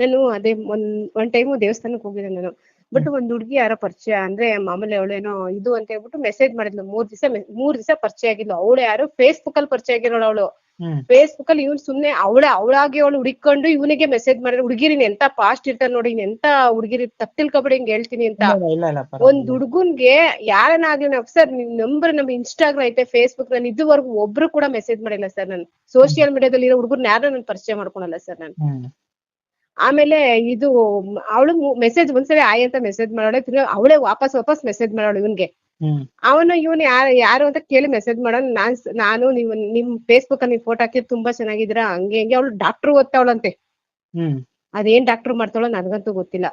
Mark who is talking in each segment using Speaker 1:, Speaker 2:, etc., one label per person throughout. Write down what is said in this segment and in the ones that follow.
Speaker 1: ನಾನು ಅದೇ ಒಂದ್ ಒಂದ್ ಟೈಮು ದೇವಸ್ಥಾನಕ್ಕೆ ಹೋಗಿದ್ದೆ ನಾನು. ಬಟ್ ಒಂದ್ ಹುಡ್ಗಿ ಯಾರೋ ಪರಿಚಯ ಅಂದ್ರೆ ಮಾಮೂಲಿ ಅವಳೇನೋ ಇದು ಅಂತ ಹೇಳ್ಬಿಟ್ಟು ಮೆಸೇಜ್ ಮಾಡಿದ್ಲು. ಮೂರ್ ದಿವಸ ಮೂರ್ ದಿವಸ ಪರಿಚಯ ಆಗಿದ್ಲು. ಅವಳು ಯಾರು ಫೇಸ್ಬುಕ್ ಅಲ್ಲಿ ಪರಿಚಯ ಆಗಿರೋಳು ಅವಳು. ಫೇಸ್ಬುಕ್ ಅಲ್ಲಿ ಇವ್ನು ಸುಮ್ನೆ ಅವ್ಳೆ ಅವಳಾಗಿ ಅವಳು ಹುಡುಕೊಂಡು ಇವನಿಗೆ ಮೆಸೇಜ್ ಮಾಡಿದ್ರೆ ಹುಡುಗಿರಿನ ಎಂತ ಫಾಸ್ಟ್ ಇರ್ತಾರ ನೋಡಿ ಇನ್ ಎಂತ ಹುಡುಗಿರಿ ತಪ್ಪ ತಿಳ್ಕೊಬೇಡಿ ಹಿಂಗ್ ಹೇಳ್ತೀನಿ ಅಂತ. ಒಂದ್ ಹುಡ್ಗುನ್ಗೆ ಯಾರನ್ನಾಗ್ಲಿ ನಾವು ಸರ್ ನಿಮ್ ನಂಬರ್ ನಮ್ ಇನ್ಸ್ಟಾಗ್ರಾಮ್ ಐತೆ ಫೇಸ್ಬುಕ್ ನಾನು ಇದುವರೆಗೂ ಒಬ್ರು ಕೂಡ ಮೆಸೇಜ್ ಮಾಡಿಲ್ಲ ಸರ್ ನಾನು. ಸೋಶಿಯಲ್ ಮೀಡಿಯಾದಲ್ಲಿ ಇರೋ ಹುಡುಗರ್ನ ಯಾರು ನಾನು ಪರಿಚಯ ಮಾಡ್ಕೊಳಲ್ಲ ಸರ್ ನಾನು. ಆಮೇಲೆ ಇದು ಅವಳು ಮೆಸೇಜ್ ಒಂದ್ಸರಿ ಆಯ್ ಅಂತ ಮೆಸೇಜ್ ಮಾಡೋಳೆ ತಿರ್ಗಾ ಅವಳೇ ವಾಪಸ್ ವಾಪಸ್ ಮೆಸೇಜ್ ಮಾಡೋಳು ಇವನ್ಗೆ. ಅವನು ಇವನು ಯಾರು ಯಾರು ಅಂತ ಕೇಳಿ ಮೆಸೇಜ್ ಮಾಡೋಣ ನಾನ್ ನಾನು ನೀವು ನಿಮ್ ಫೇಸ್ಬುಕ್ ಅಲ್ಲಿ ಫೋಟೋ ಹಾಕಿ ತುಂಬಾ ಚೆನ್ನಾಗಿದ್ರ ಹಂಗೆ ಹಂಗೆ ಅವಳು ಡಾಕ್ಟರ್ ಓದ್ತಾವಳಂತೆ. ಅದೇನ್ ಡಾಕ್ಟರ್ ಮಾಡ್ತಾಳೋ ನನ್ಗಂತೂ ಗೊತ್ತಿಲ್ಲ.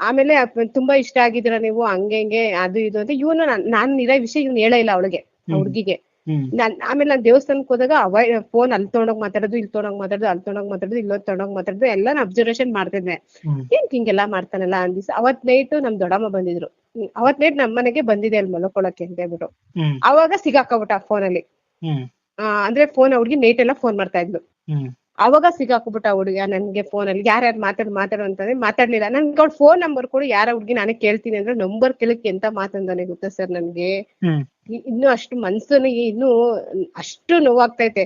Speaker 1: ಆಮೇಲೆ ತುಂಬಾ ಇಷ್ಟ ಆಗಿದ್ರ ನೀವು ಹಂಗೆ ಹಿಂಗೆ ಅದು ಇದು ಅಂತ ಇವನು ನಾನ್ ಇರೋ ವಿಷಯ ಇವ್ನು ಹೇಳೇ ಇಲ್ಲ ಅವಳಿಗೆ. ಹುಡುಗಿಗೆ. ನಾನ್ ಆಮೇಲೆ ನಾನ್ ದೇವಸ್ಥಾನಕ್ ಹೋದಾಗ ಅವ ಫೋನ್ ಅಲ್ಲಿ ತೊಗೊಂಡೋಗ್ ಮಾತಾಡೋದು ಇಲ್ಲಿ ತೊಗೊಂಡೋಗ್ ಮಾತಾಡೋದು ಅಲ್ಲಿ ತೊಗೊಂಡೋಗ್ ಮಾತಾಡೋದು ಇಲ್ಲೋಗ್ ತಗೊಂಡೋಗ್ ಮಾತಾಡೋದು ಎಲ್ಲ ಅಬ್ಸರ್ವೇಷನ್ ಮಾಡ್ತಿದ್ದೆ. ಏನ್ ಹಿಂಗೆಲ್ಲಾ ಮಾಡ್ತಾನಲ್ಲ ಅಂದ್ ದಿವ್ಸ. ಅವತ್ ನೈಟ್ ನಮ್ ದೊಡ್ಡಮ್ಮ ಬಂದಿದ್ರು. ಅವತ್ ನೈಟ್ ನಮ್ ಮನೆಗೆ ಬಂದಿದೆ ಅಲ್ಲಿ ಮಲ್ಕೊಳಕ್ಕೆ ಅಂತ ಹೇಳ್ಬಿಟ್ಟು. ಅವಾಗ ಸಿಗಾಕಬಿಟ್ಟ ಫೋನ್ ಅಲ್ಲಿ. ಅಂದ್ರೆ ಫೋನ್ ಅವ್ರಿಗೆ ನೈಟ್ ಎಲ್ಲ ಫೋನ್ ಮಾಡ್ತಾ ಇದ್ಲು. ಅವಾಗ ಸಿಗಾಕ್ಬಿಟ್ಟ ಹುಡುಗ ನನ್ಗೆ ಫೋನ್ ಅಲ್ಲಿ. ಯಾರ್ಯಾರು ಮಾತಾಡ್ ಮಾತಾಡು ಅಂತಂದ್ರೆ ಮಾತಾಡ್ಲಿಲ್ಲ. ನನ್ಗೆ ಅವ್ಳ ಫೋನ್ ನಂಬರ್ ಕೊಡು ಯಾರ ಹುಡುಗಿ ನಾನೇ ಕೇಳ್ತೀನಿ ಅಂದ್ರೆ ನಂಬರ್ ಕೇಳಕ್ಕೆ ಎಂತ ಮಾತಂದಾನೆ ಗೊತ್ತಾ ಸರ್ ನನ್ಗೆ? ಇನ್ನು ಅಷ್ಟು ಮನ್ಸನ್ನು ಇನ್ನು ಅಷ್ಟು ನೋವಾಗ್ತೈತೆ.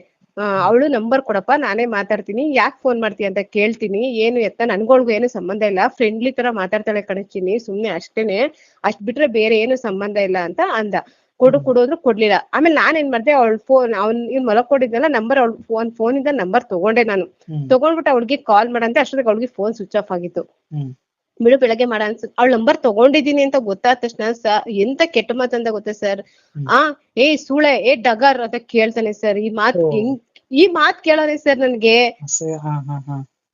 Speaker 1: ಅವಳು ನಂಬರ್ ಕೊಡಪ್ಪ ನಾನೇ ಮಾತಾಡ್ತೀನಿ. ಯಾಕೆ ಫೋನ್ ಮಾಡ್ತೀಯ ಅಂತ ಕೇಳ್ತೀನಿ. ಏನು ಎತ್ತ? ನನ್ಗೊಳ್ಗೂ ಏನು ಸಂಬಂಧ ಇಲ್ಲ. ಫ್ರೆಂಡ್ಲಿ ತರ ಮಾತಾಡ್ತಾಳೆ ಕಣಚಿನಿ ಸುಮ್ನೆ ಅಷ್ಟೇನೆ. ಅಷ್ಟ್ ಬಿಟ್ರೆ ಬೇರೆ ಏನು ಸಂಬಂಧ ಇಲ್ಲ ಅಂತ ಅಂದ. ಕೊಡು ಕೊಡು ಅಂದ್ರು ಕೊಡ್ಲಿಲ್ಲ. ಆಮೇಲೆ ನಾನ್ ಏನ್ ಮಾಡ್ದೆ ಅವಳ ಫೋನ್ ಅವ್ನ್ ಇವ್ನ್ ಕೊಟ್ಟಿದ್ನಲ್ಲ ನಂಬರ್ ಅವಳ ಫೋನ್ ಫೋನ್ ಇಂದ ನಂಬರ್ ತಗೊಂಡೆ ನಾನು. ತಗೊಂಡ್ಬಿಟ್ಟು ಅವಳಿಗೆ ಕಾಲ್ ಮಾಡಂತೆ ಅಷ್ಟೊತ್ತಿಗೆ ಅವಳಿಗೆ ಫೋನ್ ಸ್ವಿಚ್ ಆಫ್ ಆಗಿತ್ತು. ಬಿಡು ಬೆಳಗ್ಗೆ ಮಾಡ ಅನ್ಸ ಅವಳ ನಂಬರ್ ತಗೊಂಡಿದ್ದೀನಿ ಅಂತ ಗೊತ್ತಾದ ತಕ್ಷಣ ಸರ್ ಎಂತ ಕೆಟ್ಟ ಮಾತಂದ ಗೊತ್ತಾ ಸರ್. ಆ ಏ ಸುಳೆ ಏ ಡಗರ್ ಅಂತ ಕೇಳ್ತಾನೆ ಸರ್. ಈ ಮಾತ್ ಈ ಮಾತ್ ಕೇಳೋನೆ ಸರ್ ನನ್ಗೆ.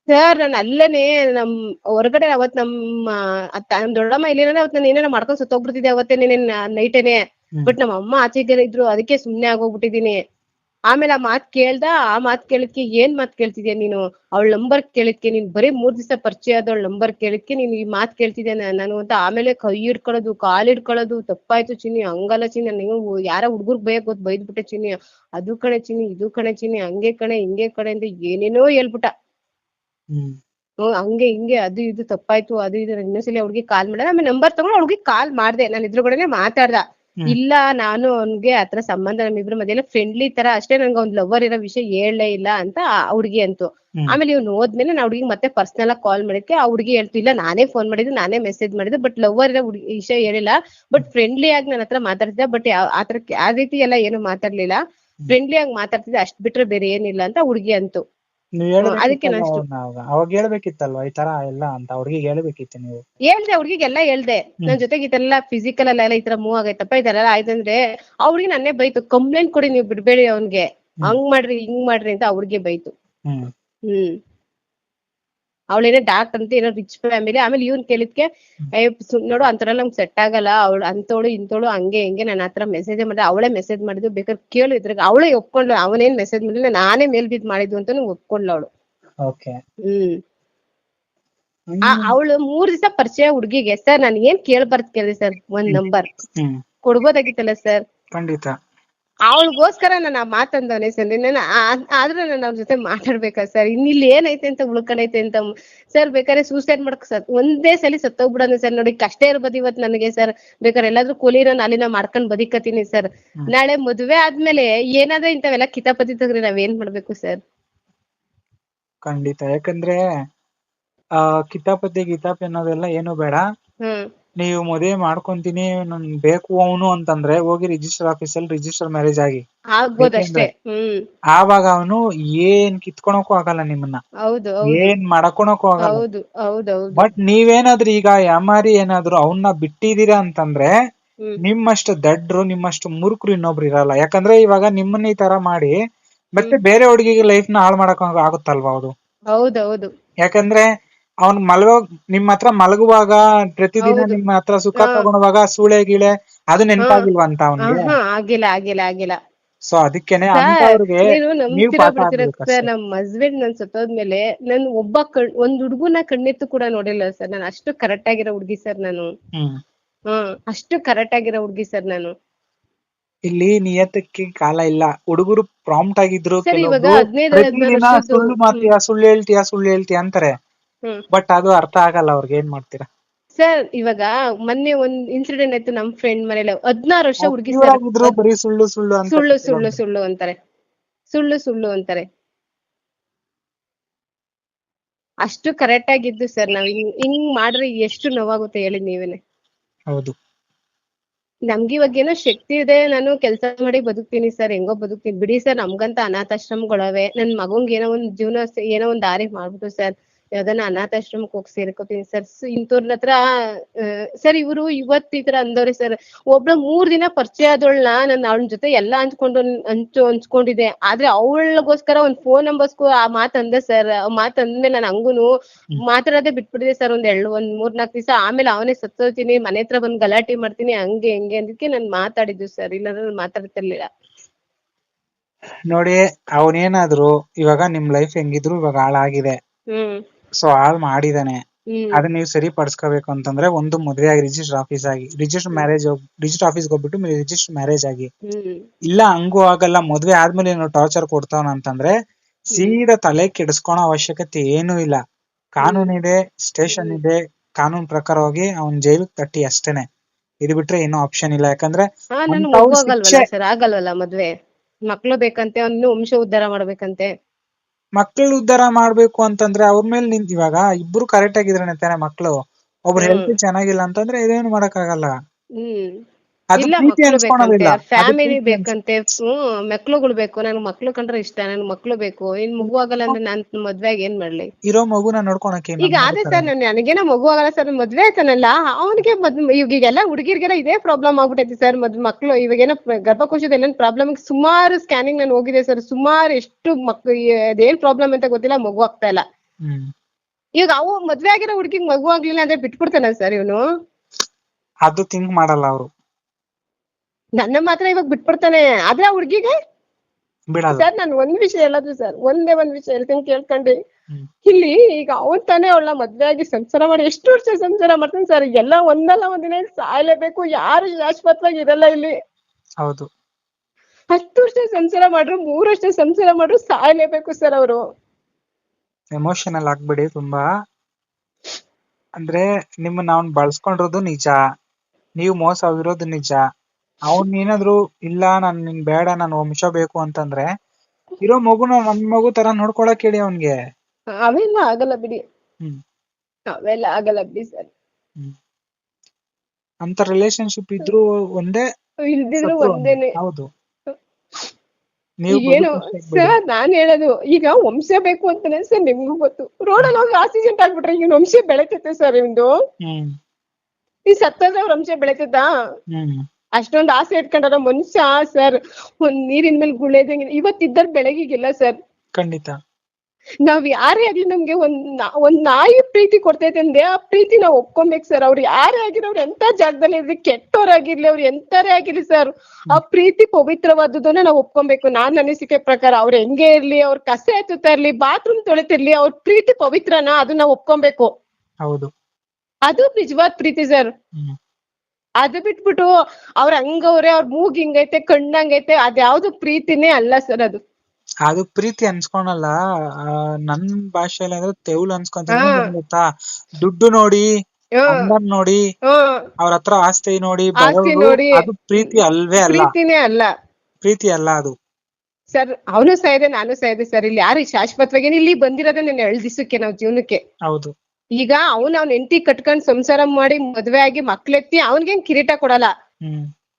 Speaker 1: ಸರ್ ನಾನು ಅಲ್ಲೇನೆ ನಮ್ ಹೊರಗಡೆ ಅವತ್ ನಮ್ಮ ಅತ್ತ ನಮ್ ದೊಡ್ಡಮ್ಮ ಇಲ್ಲಿ ಅವತ್ ನಾನು ಏನೇನೋ ಮಾಡ್ಕೊಂಡ್ ಸುತ್ತೋಗ್ಬಿಡ್ತಿದ್ದೆ ಅವತ್ತೇನೆ ನೈಟೇನೆ. ಬಟ್ ನಮ್ಮ ಅಮ್ಮ ಆಚೆಗೆ ಇದ್ರು ಅದಕ್ಕೆ ಸುಮ್ನೆ ಆಗೋಗ್ಬಿಟ್ಟಿದೀನಿ ಆಮೇಲೆ ಆ ಮಾತ್ ಕೇಳ್ದ ಆ ಮಾತ್ ಕೇಳಿದ್ಕೆ ಏನ್ ಮಾತ್ ಕೇಳ್ತಿದ್ಯಾ ನೀನು? ಅವಳ ನಂಬರ್ ಕೇಳಿದ್ಕೆ ನೀನ್ ಬರೀ ಮೂರ್ ದಿವಸ ಪರಿಚಯ ಆದವಳ ನಂಬರ್ ಕೇಳಿದ್ಕೆ ನೀನ್ ಈ ಮಾತ್ ಕೇಳ್ತಿದ್ಯಾ ನಾನು ಅಂತ ಆಮೇಲೆ ಕೈ ಹಿಡ್ಕೊಳ್ಳೋದು ಕಾಲ್ ಹಿಡ್ಕೊಳ್ಳೋದು ತಪ್ಪಾಯ್ತು ಚಿನ್ನಿ ಹಂಗಲ್ಲ ಚಿನ್ನಿ ನೀವು ಯಾರ ಹುಡ್ಗುರ್ಗ್ ಬೈಯಕ್ ಗೊತ್ತು ಬೈದ್ಬಿಟ್ಟೆ ಚಿನ್ನಿ. ಅದು ಕಣೆ ಚಿನ್ನಿ ಇದು ಕಣೆ ಚಿನ್ನಿ ಹಂಗೆ ಕಣೆ ಹಿಂಗೆ ಕಣೆ ಅಂತ ಏನೇನೋ ಹೇಳ್ಬಿಟ್ಟ. ಹಂಗೆ ಹಿಂಗೆ ಅದು ಇದು ತಪ್ಪಾಯ್ತು ಅದು ಇದು ನಾನ್ ಇನ್ನೊಂದ್ಸಲಿ ಅವ್ಳಿಗೆ ಕಾಲ್ ಮಾಡಲ್ಲ ಆಮೇಲೆ ನಂಬರ್ ತಗೊಂಡು ಅವ್ಳಿಗೆ ಕಾಲ್ ಮಾಡ್ದೆ. ನಾನು ಇದ್ರಗಡೆನೆ ಮಾತಾಡ್ದ.
Speaker 2: ಹ್ಮ್.
Speaker 1: ಇಲ್ಲ ನಾನು ಅವ್ನ್ಗೆ ಆತರ ಸಂಬಂಧ ನಮ್ಮಿಬ್ರು ಮಧ್ಯೆ ಫ್ರೆಂಡ್ಲಿ ತರ ಅಷ್ಟೇ ನನ್ಗೆ ಅವ್ನ್ ಲವರ್ ಇರೋ ವಿಷಯ ಹೇಳಲೇ ಇಲ್ಲ ಅಂತ ಆ ಹುಡ್ಗಿ ಅಂತು. ಆಮೇಲೆ ಇವ್ನು ಹೋದ್ಮೇಲೆ ನಾ ಹುಡ್ಗಿಗ್ ಮತ್ತೆ ಪರ್ಸನಲ್ ಆಗಿ ಕಾಲ್ ಮಾಡಿದ್ಕೆ ಆ ಹುಡ್ಗಿ ಹೇಳ್ತು ಇಲ್ಲ ನಾನೇ ಫೋನ್ ಮಾಡಿದ್ದು ನಾನೇ ಮೆಸೇಜ್ ಮಾಡಿದ್ದು ಬಟ್ ಲವರ್ ಇರೋ ಹುಡ್ಗಿ ವಿಷಯ ಹೇಳಿಲ್ಲ ಬಟ್ ಫ್ರೆಂಡ್ಲಿ ಆಗಿ ನನ್ನ ಹತ್ರ ಮಾತಾಡ್ತಿದ್ದೆ ಬಟ್ ಆತರ ಆ ರೀತಿ ಎಲ್ಲ ಏನು ಮಾತಾಡ್ಲಿಲ್ಲ. ಫ್ರೆಂಡ್ಲಿ ಆಗಿ ಮಾತಾಡ್ತಿದ್ದೆ ಅಷ್ಟ್ ಬಿಟ್ರೆ ಬೇರೆ ಏನಿಲ್ಲ ಅಂತ ಹುಡ್ಗಿ ಅಂತು.
Speaker 2: ನೀವ್ ಅವಾಗ ಹೇಳ್ಬೇಕಿತ್ತಲ್ವ ಈ ತರ ಎಲ್ಲ ಅಂತ? ಅವ್ರಿಗೆ ಹೇಳ್ಬೇಕಿತ್ತು ನೀವು.
Speaker 1: ಹೇಳ್ದೆ ಹುಡ್ಗಿಗೆಲ್ಲ ಹೇಳ್ದೆ. ನನ್ ಜೊತೆಗೆ ಇದೆಲ್ಲ ಫಿಸಿಕಲ್ ಅಲ್ಲ ಈ ತರ ಮೂವ್ ಆಗೈತಪ್ಪ ಇದೆಲ್ಲ ಆಯ್ತಂದ್ರೆ ಅವ್ರಿಗೆ ನನ್ನೇ ಬೈತು. ಕಂಪ್ಲೇಂಟ್ ಕೊಡಿ ನೀವು ಬಿಡ್ಬೇಡಿ ಅವ್ನ್ಗೆ. ಹಂಗ್ ಮಾಡ್ರಿ ಹಿಂಗ್ ಮಾಡ್ರಿ ಅಂತ ಅವ್ರಿಗೆ ಬೈತು.
Speaker 2: ಹ್ಮ್.
Speaker 1: ಅವಳೇನೋ ಡಾಕ್ಟರ್ ಅಂತ ಏನೋ ರಿಚ್ ಫ್ಯಾಮಿಲಿ ಆಮೇಲೆ ಇವನ್ ಕೇಳಿದ್ಕೆ ನೋಡು ಅಂತರ ನಮ್ಗೆ ಸೆಟ್ ಆಗಲ್ಲ ಅವಳು ಅಂತೋಳು ಇಂತೋಳು ಹಂಗೆ ಹಿಂಗೆ ನನ್ನ ಹತ್ರ ಮೆಸೇಜ್ ಮಾಡಿದ್ರೆ ಅವಳೇ ಮೆಸೇಜ್ ಮಾಡಿದ್ದು ಬೇಕಾದ್ರೆ ಕೇಳು ಇದ್ರಾಗ ಅವಳೇ ಒಪ್ಕೊಂಡ್ಳು ಅವನೇನ್ ಮೆಸೇಜ್ ಮಾಡಿಲ್ಲ ನಾನೇ ಮೇಲ್ ಬಿದ್ ಮಾಡಿದ್ದು ನಂಗೆ ಒಪ್ಕೊಂಡ್ಳು ಅವಳು. ಹ್ಮ್. ಅವಳು ಮೂರ್ ದಿವಸ ಪರಿಚಯ ಹುಡ್ಗಿಗೆ ಸರ್ ನಾನು ಏನ್ ಕೇಳ್ಬಾರ್ದು ಕೇಳಿ ಸರ್ ಒಂದ್ ನಂಬರ್ ಕೊಡ್ಬೋದಾಗಿತ್ತಲ್ಲ ಸರ್?
Speaker 2: ಖಂಡಿತ.
Speaker 1: ಅವಳಿಗೋಸ್ಕರ ನಾನು ಆ ಮಾತಂದವನೆ ಸರ್. ನಾನು ಆದ್ರೆ ನಾನು ಅವ್ರ ಜೊತೆ ಮಾತಾಡ್ಬೇಕಾ ಸರ್? ಇನ್ನಿಲ್ಲಿ ಏನೈತೆ ಅಂತ ಉಳ್ಕೊಂಡೈತೆ ಅಂತ ಸರ್ ಬೇಕಾದ್ರೆ ಸೂಸೈಡ್ ಮಾಡ್ಕ ಸರ್ ಒಂದೇ ಸಲ ಸತ್ತೋಗ್ಬಿಡೋಣ ಸರ್. ನೋಡಿ ಕಷ್ಟ ಇರ್ಬೋದು ಇವತ್ ನನಗೆ ಸರ್. ಬೇಕಾದ್ರೆ ಎಲ್ಲಾದ್ರೂ ಕೂಲಿರೋ ನಾಲಿನ ಮಾಡ್ಕೊಂಡ್ ಬದಿಕತ್ತೀನಿ ಸರ್. ನಾಳೆ ಮದ್ವೆ ಆದ್ಮೇಲೆ ಏನಾದ್ರೂ ಇಂಥವೆಲ್ಲ ಕಿತಾಪತಿ ತೆಗ್ರಿ ನಾವೇನ್ ಮಾಡ್ಬೇಕು ಸರ್?
Speaker 2: ಖಂಡಿತ. ಯಾಕಂದ್ರೆ ಆ ಕಿತಾಪತಿ ಗಿತಾಪತಿ ಅನ್ನೋದೆಲ್ಲ ಏನು ಬೇಡ.
Speaker 1: ಹ್ಮ್.
Speaker 2: ನೀವು ಮದುವೆ ಮಾಡ್ಕೊಂತೀನಿ ನನ್ ಬೇಕು ಅವನು ಅಂತಂದ್ರೆ ಹೋಗಿ ರಿಜಿಸ್ಟರ್ ಆಫೀಸ್ ಅಲ್ಲಿ ರಿಜಿಸ್ಟರ್ ಮ್ಯಾರೇಜ್ ಆಗಿ.
Speaker 1: ಅಷ್ಟೇ
Speaker 2: ಆವಾಗ ಅವನು ಏನ್ ಕಿತ್ಕೊಳಕ್ಕೂ ಆಗಲ್ಲ ನಿಮ್ಮನ್ನ. ಏನ್ ಮಾಡ್ಕೊಳಕು ಆಗಲ್ಲ. ಬಟ್ ನೀವೇನಾದ್ರೂ ಈಗ ಯಾಮಾರಿ ಏನಾದ್ರು ಅವನ್ನ ಬಿಟ್ಟಿದೀರಾ ಅಂತಂದ್ರೆ ನಿಮ್ಮಷ್ಟು ದಡ್ರು ನಿಮ್ಮಷ್ಟು ಮುರುಕರು ಇನ್ನೊಬ್ರು ಇರಲ್ಲ. ಯಾಕಂದ್ರೆ ಇವಾಗ ನಿಮ್ಮನ್ನ ಈ ತರ ಮಾಡಿ ಮತ್ತೆ ಬೇರೆ ಹುಡುಗಿಗೆ ಲೈಫ್ನ ಹಾಳು ಮಾಡಕ್ ಆಗುತ್ತಲ್ವಾ ಅದು? ಯಾಕಂದ್ರೆ ಅವ್ನ್ ಮಲಗೋ ನಿಮ್ ಹತ್ರ ಮಲಗುವಾಗ ಪ್ರತಿದಿನ
Speaker 1: ನಿಮ್
Speaker 2: ನಿಮ್ಮ ಹತ್ರ ಸುಖ. ತಗೊಳುವಾಗ ಸೂಳೆ ಗೀಳೆ ಅದು ನೆನಪಾಗಿಲ್ವಾ ಅಂತ ಅವ್ನಿಗೆ?
Speaker 1: ಹಾ ಆಗಿಲ್ಲ ಆಗಿಲ್ಲ ಆಗಿಲ್ಲ.
Speaker 2: ಸೊ ಅದಕ್ಕೇನೆ ಅಂತವ್ರಿಗೆ
Speaker 1: ನೀನು
Speaker 2: ನೀವು
Speaker 1: ನಂಬ್ತಿರೋ
Speaker 2: ಪಾಠ
Speaker 1: ಬಿಡ್ತಿರೋ
Speaker 2: ಆಗ್ಬೇಕು
Speaker 1: ಸರ್
Speaker 2: ಅಷ್ಟೇ.
Speaker 1: ನಮ್ ಹಸ್ಬೆಂಡ್ ನನ್ ಸತ್ತೋದ್ಮೇಲೆ ನನ್ ಒಬ್ಬ ಕಣ್ ಒಂದ್ ಹುಡ್ಗುನ ಕಣ್ಣೆತ್ತು ಕೂಡ ನೋಡಿಲ್ಲ ಸರ್. ನಾನು ಅಷ್ಟು ಕರೆಕ್ಟ್ ಆಗಿರೋ ಹುಡ್ಗಿ ಸರ್ ನಾನು.
Speaker 2: ಹ್ಮ್.
Speaker 1: ಹ್ಮ್ ಅಷ್ಟು ಕರೆಕ್ಟ್ ಆಗಿರೋ ಹುಡ್ಗಿ ಸರ್ ನಾನು.
Speaker 2: ಇಲ್ಲಿ ನಿಯತಕ್ಕೆ ಕಾಲ ಇಲ್ಲ. ಹುಡುಗರು ಪ್ರಾಂಪ್ಟ್ ಆಗಿದ್ರು
Speaker 1: ಸರ್ ಇವಾಗ
Speaker 2: ಕೆಲವೊಬ್ರು
Speaker 1: ಹದಿನೈದು ಹದಿನಾರು
Speaker 2: ಪ್ರತಿದಿನ
Speaker 1: ವರ್ಷದ್ದು.
Speaker 2: ಸುಳ್ಳು ಮಾತೀಯ ಸುಳ್ಳು ಹೇಳ್ತೀಯ ಸುಳ್ಳು ಹೇಳ್ತೀಯ ಅಂತಾರೆ. ಬಟ್ ಅದು ಅರ್ಥ ಆಗಲ್ಲ ಅವ್ರಿಗೆ ಏನ್ ಮಾಡ್ತೀರಾ?
Speaker 1: ಸರ್ ಇವಾಗ ಮೊನ್ನೆ ಒಂದ್ ಇನ್ಸಿಡೆಂಟ್ ಆಯ್ತು ನಮ್ ಫ್ರೆಂಡ್ ಮನೇಲಿ. ಹದಿನಾರು ವರ್ಷ ಹುಡುಗಿ
Speaker 2: ಬರೀ ಸುಳ್ಳು ಸುಳ್ಳು ಅಂತ
Speaker 1: ಸುಳ್ಳು ಸುಳ್ಳು ಸುಳ್ಳು ಅಂತಾರೆ. ಸುಳ್ಳು ಸುಳ್ಳು ಅಂತಾರೆ. ಅಷ್ಟು ಕರೆಕ್ಟ್ ಆಗಿದ್ದು ಸರ್ ನಾವ್ ಹಿಂಗ್ ಹಿಂಗ್ ಮಾಡ್ರೆ ಎಷ್ಟು ನೋವಾಗುತ್ತೆ ಹೇಳಿ ನೀವೇನೆ.
Speaker 2: ಹೌದು.
Speaker 1: ನಮ್ಗೆ ಇವಾಗ ಏನೋ ಶಕ್ತಿ ಇದೆ ನಾನು ಕೆಲಸ ಮಾಡಿ ಬದುಕ್ತೀನಿ ಸರ್ ಹೆಂಗೋ ಬದುಕ್ತೀನಿ. ಬಿಡಿ ಸರ್ ನಮ್ಗಂತ ಅನಾಥಾಶ್ರಮಗಳವೆ. ನನ್ ಮಗಂಗ್ ಏನೋ ಒಂದ್ ಜೀವನ ಏನೋ ಒಂದ್ ದಾರಿ ಮಾಡ್ಬಿಟ್ಟು ಸರ್ ಯಾವ್ದಾನ ಅನಾಥಾಶ್ರಮಕ್ಕೆ ಹೋಗಿ ಸೇರ್ಕೋತೀನಿ ಸರ್. ಇಂಥವ್ರ ಹತ್ರ ಸರ್ ಇವರು ಇವತ್ತು ಈ ತರ ಅಂದವ್ರೆ ಸರ್. ಒಬ್ಳ ಮೂರ್ ದಿನ ಪರಿಚಯ ಆದವಳನ್ನ ನಾನು ಅವಳ ಜೊತೆ ಎಲ್ಲಾ ಹಂಚ್ಕೊಂಡು ಹಂಚು ಹಂಚ್ಕೊಂಡಿದ್ದೆ. ಆದ್ರೆ ಅವಳಿಗೋಸ್ಕರ ಒಂದ್ ಫೋನ್ ನಂಬರ್ಸ್ಗೂ ಆ ಮಾತ್ ಅಂದೆ ಸರ್. ಆ ಮಾತ್ ಅಂದ್ಮೇಲೆ ನಾನು ಹಂಗೂನು ಮಾತಾಡೋದೇ ಬಿಟ್ಬಿಟ್ಟಿದೆ ಸರ್. ಒಂದ್ ಎರಡು ಒಂದ್ ಮೂರ್ ನಾಲ್ಕು ದಿವಸ ಆಮೇಲೆ ಅವನೇ ಸತ್ತೋತೀನಿ ಮನೆ ಹತ್ರ ಬಂದ್ ಗಲಾಟೆ ಮಾಡ್ತೀನಿ ಹಂಗೆ ಹಿಂಗೆ ಅಂದಿದ್ಕೆ ನಾನ್ ಮಾತಾಡಿದ್ದು ಸರ್. ಇಲ್ಲಾಂದ್ರೆ ನಾನ್ ಮಾತಾಡ್ತಿರ್ಲಿಲ್ಲ.
Speaker 2: ನೋಡಿ ಅವನೇನಾದ್ರು ಇವಾಗ ನಿಮ್ ಲೈಫ್ ಹೆಂಗಿದ್ರು ಇವಾಗ ಹಾಳಾಗಿದೆ.
Speaker 1: ಹ್ಮ್.
Speaker 2: ಸೊ ಹಾಳ್ ಮಾಡಿದಾನೆ. ಅದನ್ನ ನೀವು ಸರಿಪಡಿಸ್ಕೋಬೇಕು ಅಂತಂದ್ರೆ ಒಂದು ಮದುವೆ ಆಗಿ ರಿಜಿಸ್ಟರ್ ಆಫೀಸ್ ಆಗಿ ರಿಜಿಸ್ಟರ್ ಮ್ಯಾರೇಜ್ ರಿಜಿಸ್ಟರ್ ಆಫೀಸ್ ಹೋಗ್ಬಿಟ್ಟು ರಿಜಿಸ್ಟರ್ ಮ್ಯಾರೇಜ್ ಆಗಿ. ಇಲ್ಲ ಹಂಗೂ ಆಗಲ್ಲ ಮದ್ವೆ ಆದ್ಮೇಲೆ ನೀವು ಟಾರ್ಚರ್ ಕೊಡ್ತಾವನ ಅಂತಂದ್ರೆ ಸೀದಾ ತಲೆ ಕೆಡಿಸ್ಕೊಳೋ ಅವಶ್ಯಕತೆ ಏನೂ ಇಲ್ಲ. ಕಾನೂನ್ ಇದೆ ಸ್ಟೇಷನ್ ಇದೆ ಕಾನೂನು ಪ್ರಕಾರ ಹೋಗಿ ಅವ್ನ್ ಜೈಲಿಗೆ ತಟ್ಟಿ ಅಷ್ಟೇನೆ. ಇದು ಬಿಟ್ರೆ ಏನೋ ಆಪ್ಷನ್ ಇಲ್ಲ ಯಾಕಂದ್ರೆ
Speaker 1: ಆಗಲ್ವಲ್ಲ ಮದ್ವೆ. ಮಕ್ಳು ಬೇಕಂತೆ ಅವ್ನು ವಂಶ ಉದ್ಧಾರ ಮಾಡ್ಬೇಕಂತೆ.
Speaker 2: ಮಕ್ಕಳು ಉದ್ಧಾರ ಮಾಡ್ಬೇಕು ಅಂತಂದ್ರೆ ಅವ್ರ ಮೇಲೆ ನಿಂತ ಇವಾಗ ಇಬ್ರು ಕರೆಕ್ಟ್ ಆಗಿದ್ರೆ ತಾನೇ ಮಕ್ಳು ಒಬ್ರು. ಹೆಲ್ತ್ ಚೆನ್ನಾಗಿಲ್ಲ ಅಂತಂದ್ರೆ ಇದೇನು ಮಾಡಕ್ಕಾಗಲ್ಲ
Speaker 1: ಇಲ್ಲ
Speaker 2: ಪ್ರೀತಿ
Speaker 1: ಮಕ್ಳು ಬೇಕಂತೆ ಫ್ಯಾಮಿಲಿ ಬೇಕಂತೆ ಹ್ಮ್ ಮಕ್ಳುಗಳು ಬೇಕು ನನ್ ಮಕ್ಳು ಕಂಡ್ರೆ ಇಷ್ಟ ನನ್ ಮಕ್ಳು ಬೇಕು. ಇನ್ ಮಗು ಆಗಲ್ಲ ಅಂದ್ರೆ ನಾನ್ ಮದ್ವೆಗ್ ಏನ್ ಮಾಡ್ಲಿ?
Speaker 2: ಇರೋ ಮಗುನ ನೋಡ್ಕೊಳಕ್ಕೆ
Speaker 1: ಈಗ ಅದೇ ಸರ್ ನನ್ ನನಗೇನ ಮಗು ಆಗಲ್ಲ ಸರ್ ಮದ್ವೆ ಆಯ್ತಾನಲ್ಲ ಅವನಿಗೆ ಮದ್ ಈಗೆಲ್ಲ ಹುಡುಗಿರ್ಗೆಲ್ಲ ಇದೇ ಪ್ರಾಬ್ಲಮ್ ಆಗ್ಬಿಟ್ಟೈತಿ ಸರ್. ಮದ್ ಮಕ್ಳು ಇವಾಗೇನೋ ಗರ್ಭಕೋಶದ ಏನೇನ್ ಪ್ರಾಬ್ಲಮ್ ಸುಮಾರು ಸ್ಕ್ಯಾನಿಂಗ್ ನಾನು ಹೋಗಿದೆ ಸರ್. ಸುಮಾರು ಎಷ್ಟು ಮಕ್ ಅದೇನ್ ಪ್ರಾಬ್ಲಮ್ ಅಂತ ಗೊತ್ತಿಲ್ಲ ಮಗು ಆಗ್ತಾ ಇಲ್ಲ. ಈಗ ಅವು ಮದ್ವೆ ಆಗಿರೋ ಹುಡುಗಿಗ್ ಮಗು ಆಗ್ಲಿಲ್ಲ ಅಂದ್ರೆ ಬಿಟ್ಬಿಡ್ತಾನ ಸರ್ ಇವನು?
Speaker 2: ಅದು ಥಿಂಕ್ ಮಾಡಲ್ಲ ಅವರು.
Speaker 1: ನನ್ನ ಮಾತ್ರ ಇವಾಗ ಬಿಟ್ಬಿಡ್ತಾನೆ. ಆದ್ರೆ ಆ ಹುಡ್ಗಿಗೆ
Speaker 2: ಬಿಡಲ್ಲ.
Speaker 1: ಸರ್ ನಾನು ಒಂದ್ ವಿಷಯ ಹೇಳೋದು ಸರ್. ಒಂದೇ ಒಂದ್ ವಿಷಯ ಹೇಳ್ತೀನಿ ಕೇಳ್ಕೊಂಡಿ. ಇಲ್ಲಿ ಈಗ ಅವನ್ ತಾನೇ ಅವಳ ಮದ್ವೆ ಆಗಿ ಸಂಸಾರ ಮಾಡಿ ಎಷ್ಟು ವರ್ಷ ಸಂಸಾರ ಮಾಡ್ತಾನೆ ಸರ್? ಎಲ್ಲ ಒಂದಲ್ಲ ಒಂದಿನ ಸಾಯ್ಲೇಬೇಕು. ಯಾರು ಶಾಶ್ವತವಾಗಿ ಇರಲ್ಲ ಇಲ್ಲಿ.
Speaker 2: ಹೌದು.
Speaker 1: ಹತ್ತು ವರ್ಷ ಸಂಸಾರ ಮಾಡ್ರು ಮೂರ್ ವರ್ಷ ಸಂಸಾರ ಮಾಡ್ರು ಸಾಯ್ಲೇಬೇಕು ಸರ್ ಅವರು.
Speaker 2: ಎಮೋಷನಲ್ ಆಗ್ಬಿಡಿ ತುಂಬಾ. ಅಂದ್ರೆ ನಿಮ್ಮನ್ನ ಅವ್ನ್ ಬಳಸ್ಕೊಂಡಿರೋದು ನಿಜ. ನೀವು ಮೋಸ ಆಗಿರೋದು ನಿಜ. ಅವ್ನ್ ಏನಾದ್ರು ಇಲ್ಲ ನಾನ್ ನಿನ್ ಬೇಡ ನನ್ ವಂಶ ಬೇಕು ಅಂತಂದ್ರೆ ಇರೋ ಮಗುನ ನನ್ ಮಗು ತರ ನೋಡ್ಕೊಳಕ್ ಹೇಳಿ ಅವ್ನ್ಗೆ.
Speaker 1: ಅವೆಲ್ಲ ಆಗಲ್ಲ ಬಿಡಿ.
Speaker 2: ಹ್ಮ್.
Speaker 1: ಅವೆಲ್ಲ ಆಗಲ್ಲ ಬಿಡಿ ಸರ್.
Speaker 2: ಹ್ಮ್. ಅಂತ ರಿಲೇಶನ್ಶಿಪ್ ಇದ್ರು ಒಂದೇ
Speaker 1: ಇಲ್ದಿದ್ರು
Speaker 2: ಸತ್ರು ಒಂದೇ.
Speaker 1: ಒಂದೇನೆ
Speaker 2: ಹೌದು. ನೀವು ಬದುಕು ಬಿಡಿ.
Speaker 1: ಸರ್ ನಾನ್ ಹೇಳೋದು ಈಗ ವಂಶ ಬೇಕು ಅಂತಾನೆ ಸರ್ ನಿಮ್ಗೂ ಗೊತ್ತು. ರೋಡಲ್ಲಿ ಹೋಗಿ ಆಕ್ಸಿಡೆಂಟ್ ಆಗ್ಬಿಟ್ರೆ ಇವ್ನ ವಂಶ ಬೆಳೆತೈತೆ ಸರ್ ಇವ್ದು
Speaker 2: ಹ್ಮ್.
Speaker 1: ಈ ಸತ್ತದ ಅವ್ರ ವಂಶ ಬೆಳೆತದ
Speaker 2: ಹ್ಮ್.
Speaker 1: ಅಷ್ಟೊಂದ್ ಆಸೆ ಇಟ್ಕೊಂಡಾರ ಮನುಷ್ಯ ಸರ್ ಒಂದ್ ನೀರಿನ ಮೇಲೆ ಗುಳ್ಳೆದಂಗೆ ಇವತ್ತಿದ್ದರ್ ಬೆಳಗಿಗಿಲ್ಲ ಸರ್.
Speaker 2: ಖಂಡಿತ.
Speaker 1: ನಾವ್ ಯಾರೇ ಆಗ್ಲಿ ನಮ್ಗೆ ಒಂದ್ ಒಂದ್ ನಾಯಿ ಪ್ರೀತಿ ಕೊಡ್ತೈತೆ ಅಂದ್ರೆ ಆ ಪ್ರೀತಿ ನಾವ್ ಒಪ್ಕೊಬೇಕು ಸರ್. ಅವ್ರು ಯಾರೇ ಆಗಿರ್ಲಿ ಅವ್ರು ಎಂತ ಜಾಗದಲ್ಲಿ ಇರ್ಲಿ ಕೆಟ್ಟವರಾಗಿರ್ಲಿ ಅವ್ರು ಎಂತಾರೇ ಆಗಿರ್ಲಿ ಸರ್ ಆ ಪ್ರೀತಿ ಪವಿತ್ರವಾದದನ್ನ ನಾವ್ ಒಪ್ಕೊಬೇಕು. ನಾನ್ ಅನಿಸಿಕೆ ಪ್ರಕಾರ ಅವ್ರು ಹೆಂಗೆ ಇರ್ಲಿ ಅವ್ರ ಕಸ ಎತ್ತುತ್ತಾ ಇರ್ಲಿ ಬಾತ್ರೂಮ್ ತೊಳಿತಿರ್ಲಿ ಅವ್ರ ಪ್ರೀತಿ ಪವಿತ್ರನ ಅದನ್ನ ನಾವ್ ಒಪ್ಕೊಬೇಕು.
Speaker 2: ಹೌದು.
Speaker 1: ಅದು ನಿಜವಾದ ಪ್ರೀತಿ ಸರ್. ಅದು ಬಿಟ್ಬಿಟ್ಟು ಅವ್ರ ಹಂಗವ್ರೆ ಅವ್ರ ಮೂಗ್ ಹಿಂಗೈತೆ ಕಣ್ಣಂಗೈತೆ ಅದ್ಯಾವ್ದು ಪ್ರೀತಿನೇ ಅಲ್ಲ ಸರ್ ಅದು.
Speaker 2: ಅದು ಪ್ರೀತಿ ಅನ್ಸ್ಕೊಳಲ್ಲ ನನ್ ಭಾಷೆಯಲ್ಲಿ ಅಂದ್ರೆ ತೆವ್ಲ್ ಅನ್ಸ್ಕೊಂತ ಗೊತ್ತಾ? ದುಡ್ಡು ನೋಡಿ ಅಂದನ್ ನೋಡಿ ಅವ್ರ ಹತ್ರ ಆಸ್ತಿ ನೋಡಿ. ಅದು ಪ್ರೀತಿ ಅಲ್ವೇ ಅಲ್ಲ.
Speaker 1: ಪ್ರೀತಿನೇ ಅಲ್ಲ.
Speaker 2: ಪ್ರೀತಿ ಅಲ್ಲ ಅದು.
Speaker 1: ಸರ್ ಅವನು ಸಹ ಇದೆ ನಾನು ಇದೆ ಸರ್. ಇಲ್ಲಿ ಯಾರು ಶಾಶ್ವತವಾಗಿ ಇಲ್ಲಿ ಬಂದಿರೋದೇ ನಾನು ಎರಡ್ ದಿವಸಕ್ಕೆ ನಾವ್ ಜೀವನಕ್ಕೆ.
Speaker 2: ಹೌದು.
Speaker 1: ಈಗ ಅವ್ನ ಅವ್ನ ಹೆಂಡತಿ ಕಟ್ಕೊಂಡ್ ಸಂಸಾರ ಮಾಡಿ ಮದ್ವೆ ಆಗಿ ಮಕ್ಳೆತ್ತಿ ಅವ್ನಿಗೇನ್ ಕಿರೀಟ ಕೊಡಲ್ಲ.